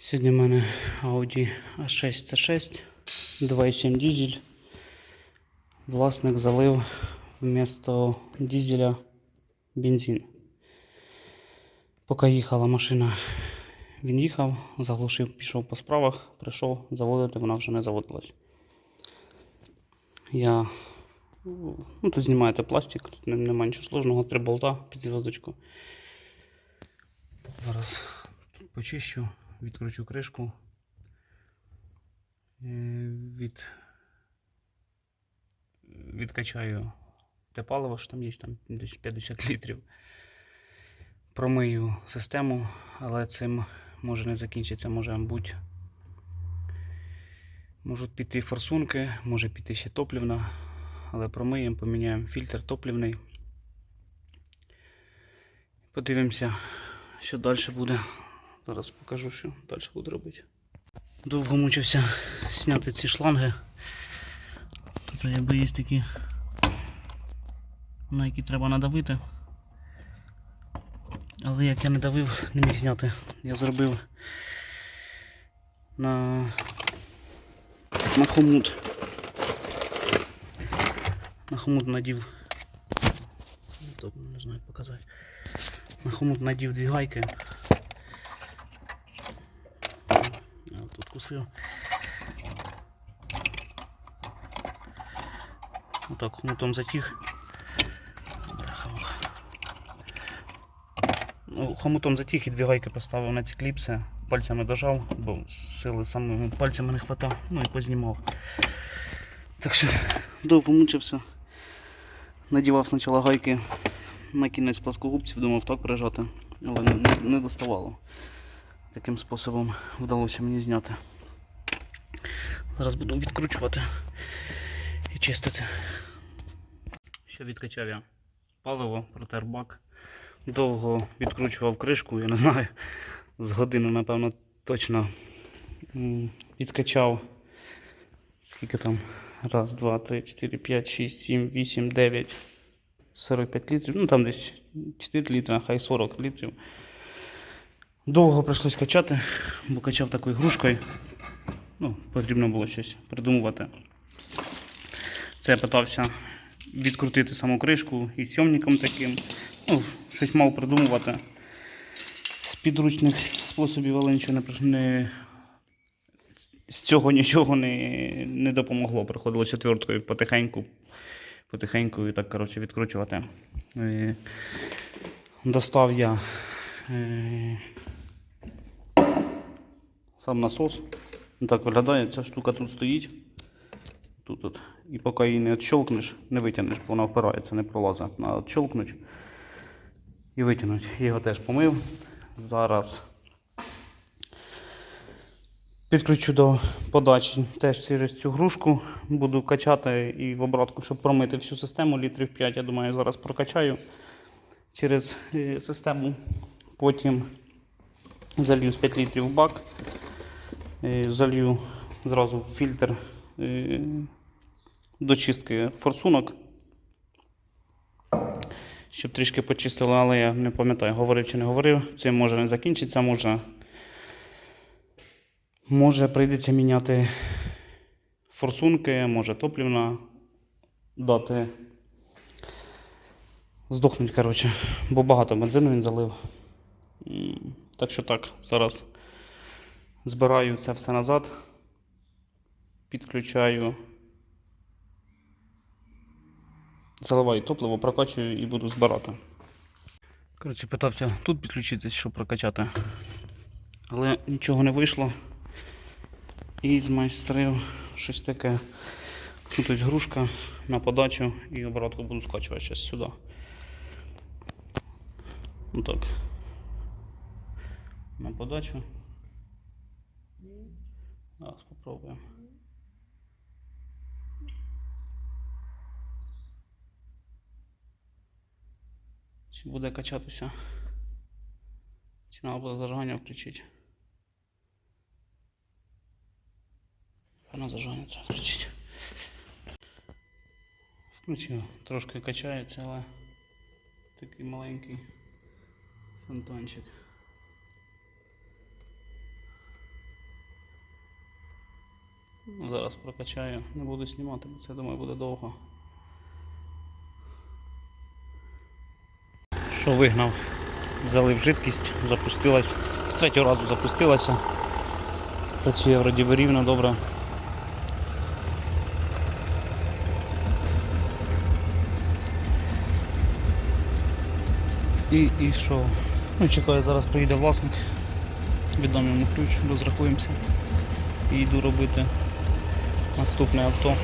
Сьогодні в мене Audi A6 C6, 2.7 дизель. Власник залив вмісто дизеля бензин. Поки їхала машина, він їхав, заглушив, пішов по справах, прийшов заводити, вона вже не заводилась. Я ну, тут знімаєте пластик, тут не- немає нічого сложного, три болта під зв'язочку. Зараз почищу, відкручу кришку. Е, Від... Відкачаю те паливо, що там є, там десь 50 літрів. Промию систему, але цим може не закінчиться, може бути. Можуть піти форсунки, може піти ще топлівна, але промиємо, поміняємо фільтр топлівний. Подивимося, що далі буде. Зараз покажу, що далі буду робити. Довго мучився зняти ці шланги. Тут якби є такі, на які треба надавити. Але як я не давив, не міг зняти. Я зробив на, на хомут. На хомут надів. Не знаю як показати. На хомут надів дві гайки. Я тут кусив. Отак хомутом затіг. Ну, хомутом затіг і дві гайки поставив на ці кліпси. Пальцями дожав, бо сили самими пальцями не хватав, ну і познімав. Так що довго мучився. Надівав спочатку гайки на кінець плоскогубців, думав так прижати, але не, не доставало. Таким способом вдалося мені зняти. Зараз буду відкручувати і чистити. Що відкачав я? Паливо, протер бак. Довго відкручував кришку, я не знаю, з години, напевно, точно відкачав. Скільки там? Раз, два, три, чотири, п'ять, шість, сім, вісім, дев'ять. 45 літрів. Ну там десь 4 літри, хай 40 літрів. Довго прийшлось качати, бо качав такою грушкою. Ну, потрібно було щось придумувати. Це я питався відкрутити саму кришку і сьомником таким. Ну, щось мав придумувати. З підручних способів, але нічого не, з цього нічого не, не допомогло. Приходилося отверткою потихеньку, потихеньку і так, коротше, відкручувати. Е, Достав я е, сам насос. Так виглядає, ця штука тут стоїть. Тут, от. І поки її не відщолкнеш, не витягнеш, бо вона впирається, не пролазить. Треба відщолкнути і витягнути. Його теж помив. Зараз підключу до подачі теж через цю грушку. Буду качати і в обратку, щоб промити всю систему. Літрів 5, я думаю, зараз прокачаю через е, систему. Потім залью з 5 літрів в бак. Залью зразу фільтр е, до чистки форсунок. Щоб трішки почистили, але я не пам'ятаю, говорив чи не говорив. Це може не закінчиться, може. Може прийдеться міняти форсунки, може топлівна дати. Здохнуть, коротше, бо багато бензину він залив. Так що так, зараз збираю це все назад, підключаю, заливаю топливо, прокачую і буду збирати. Коротше, питався тут підключитись, щоб прокачати, але нічого не вийшло. І змайстрив щось таке. Тут ось грушка на подачу і обратку буду скачувати зараз сюди. Отак. На подачу. Зараз попробуємо. Чи буде качатися? Чи треба буде зажигання включити? На зажигання треба включити. Включив, трошки качається, але такий маленький фонтанчик. Зараз прокачаю, не буду знімати, бо це думаю буде довго. Що вигнав? Залив жидкість, запустилась. З третього разу запустилася. Працює вроді би рівно, добре. І, і що? Ну, чекаю, зараз приїде власник. Віддам йому ключ, розрахуємося. І йду робити наступне авто.